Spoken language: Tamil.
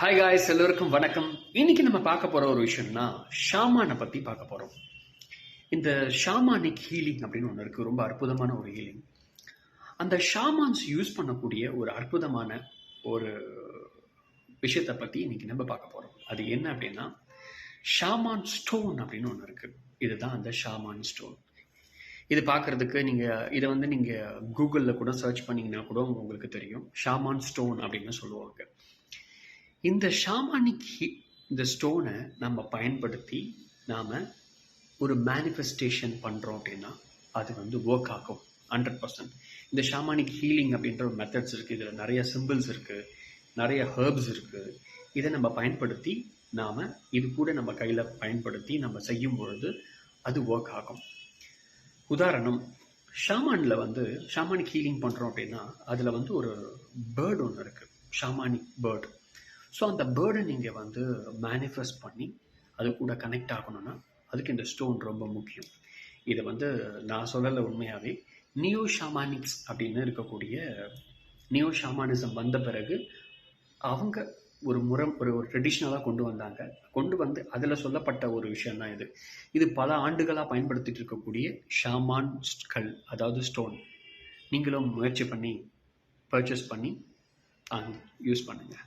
ஹாய் காய்ஸ் எல்லோருக்கும் வணக்கம். இன்னைக்கு நம்ம பார்க்க போற ஒரு விஷயம்னா ஷாமானை பத்தி பார்க்க போறோம். இந்த ஷாமானிக் ஹீலிங் அப்படின்னு ஒன்று இருக்கு. ரொம்ப அற்புதமான ஒரு ஹீலிங் அந்த ஷாமான்ஸ் யூஸ் பண்ணக்கூடிய ஒரு அற்புதமான ஒரு விஷயத்தை பத்தி இன்னைக்கு நம்ம பார்க்க போறோம். அது என்ன அப்படின்னா ஷாமான் ஸ்டோன் அப்படின்னு ஒன்று இருக்கு. இதுதான் அந்த ஷாமான் ஸ்டோன் இது பார்க்கறதுக்கு நீங்கள் இதை வந்து நீங்கள் கூகுளில் கூட சர்ச் பண்ணீங்கன்னா கூட உங்களுக்கு தெரியும். ஷாமான் ஸ்டோன் அப்படின்னு சொல்லுவாங்க. இந்த ஷாமானிக் இந்த ஸ்டோனை நம்ம பயன்படுத்தி நாம் ஒரு மேனிஃபெஸ்டேஷன் பண்ணுறோம் அப்படின்னா அது வந்து ஒர்க் ஆகும். ஹண்ட்ரட் பர்சன்ட் இந்த ஷாமானிக் ஹீலிங் அப்படின்ற ஒரு மெத்தட்ஸ் இருக்குது இதில் நிறைய சிம்பிள்ஸ் இருக்குது நிறைய ஹர்ப்ஸ் இருக்குது இதை நம்ம பயன்படுத்தி நாம் இது கூட நம்ம கையில் பயன்படுத்தி நம்ம செய்யும் பொழுது அது ஒர்க் ஆகும். உதாரணம் ஷாமானில் வந்து ஷாமானிக் ஹீலிங் பண்ணுறோம் அப்படின்னா அதில் வந்து ஒரு பேர்டு ஒன்று இருக்குது ஷாமானிக் பேர்டு ஸோ அந்த பேர்டை நீங்கள் வந்து மேனிஃபெஸ்ட் பண்ணி அது கூட கனெக்ட் ஆகணும்னா அதுக்கு இந்த ஸ்டோன் ரொம்ப முக்கியம். இதை வந்து நான் சொல்லலை உண்மையாகவே நியோ ஷாமானிக்ஸ் அப்படின்னு இருக்கக்கூடிய நியோ ஷாமானிசம் வந்த பிறகு அவங்க ஒரு முறை ஒரு ஒரு ட்ரெடிஷ்னலாக கொண்டு வந்தாங்க. கொண்டு வந்து அதில் சொல்லப்பட்ட ஒரு விஷயம் தான் இது. இது பல ஆண்டுகளாக பயன்படுத்திட்டு இருக்கக்கூடிய ஷாமான் கல் அதாவது ஸ்டோன் நீங்களும் முயற்சி பண்ணி பர்ச்சேஸ் பண்ணி யூஸ் பண்ணுங்கள்